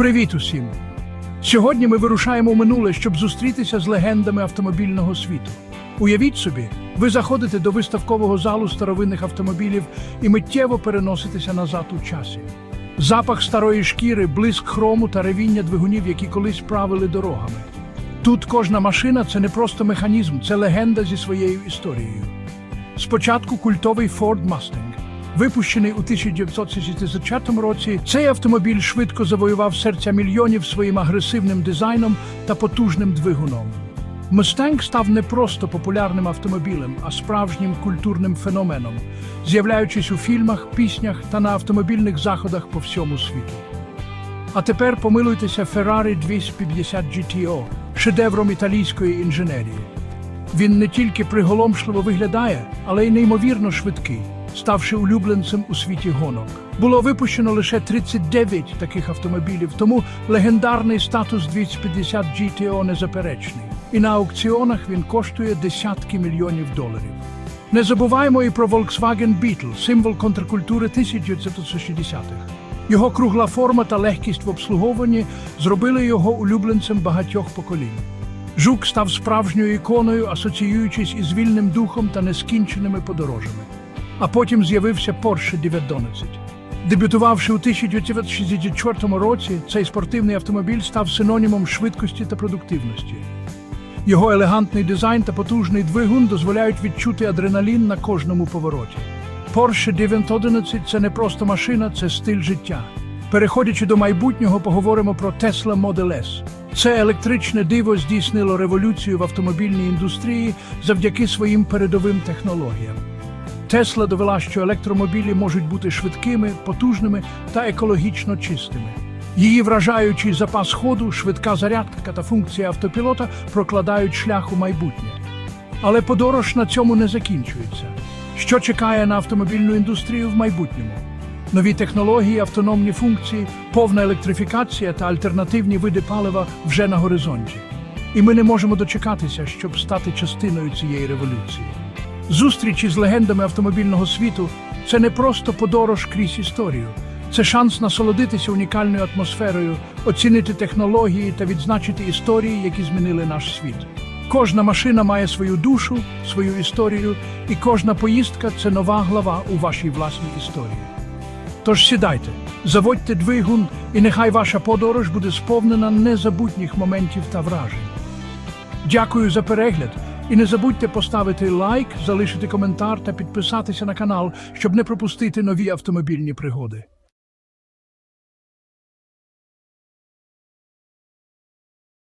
Привіт усім! Сьогодні ми вирушаємо в минуле, щоб зустрітися з легендами автомобільного світу. Уявіть собі, ви заходите до виставкового залу старовинних автомобілів і миттєво переноситеся назад у часі. Запах старої шкіри, блиск хрому та ревіння двигунів, які колись правили дорогами. Тут кожна машина це не просто механізм, це легенда зі своєю історією. Спочатку культовий Ford Mustang. Випущений у 1960 році, цей автомобіль швидко завоював серця мільйонів своїм агресивним дизайном та потужним двигуном. Мустанг став не просто популярним автомобілем, а справжнім культурним феноменом, з'являючись у фільмах, піснях та на автомобільних заходах по всьому світу. А тепер помилуйтеся Ferrari 250 GTO, шедевром італійської інженерії. Він не тільки приголомшливо виглядає, але й неймовірно швидкий, ставши улюбленцем у світі гонок. Було випущено лише 39 таких автомобілів, тому легендарний статус 250 GTO незаперечний. І на аукціонах він коштує десятки мільйонів доларів. Не забуваємо і про Volkswagen Beetle, символ контркультури 1960-х. Його кругла форма та легкість в обслуговуванні зробили його улюбленцем багатьох поколінь. Жук став справжньою іконою, асоціюючись із вільним духом та нескінченими подорожами. А потім з'явився Porsche 911. Дебютувавши у 1964 році, цей спортивний автомобіль став синонімом швидкості та продуктивності. Його елегантний дизайн та потужний двигун дозволяють відчути адреналін на кожному повороті. Porsche 911 – це не просто машина, це стиль життя. Переходячи до майбутнього, поговоримо про Tesla Model S. Це електричне диво здійснило революцію в автомобільній індустрії завдяки своїм передовим технологіям. Тесла довела, що електромобілі можуть бути швидкими, потужними та екологічно чистими. Її вражаючий запас ходу, швидка зарядка та функція автопілота прокладають шлях у майбутнє. Але подорож на цьому не закінчується. Що чекає на автомобільну індустрію в майбутньому? Нові технології, автономні функції, повна електрифікація та альтернативні види палива вже на горизонті. І ми не можемо дочекатися, щоб стати частиною цієї революції. Зустрічі з легендами автомобільного світу це не просто подорож крізь історію, це шанс насолодитися унікальною атмосферою, оцінити технології та відзначити історії, які змінили наш світ. Кожна машина має свою душу, свою історію, і кожна поїздка це нова глава у вашій власній історії. Тож сідайте, заводьте двигун, і нехай ваша подорож буде сповнена незабутніх моментів та вражень. Дякую за перегляд. І не забудьте поставити лайк, залишити коментар та підписатися на канал, щоб не пропустити нові автомобільні пригоди.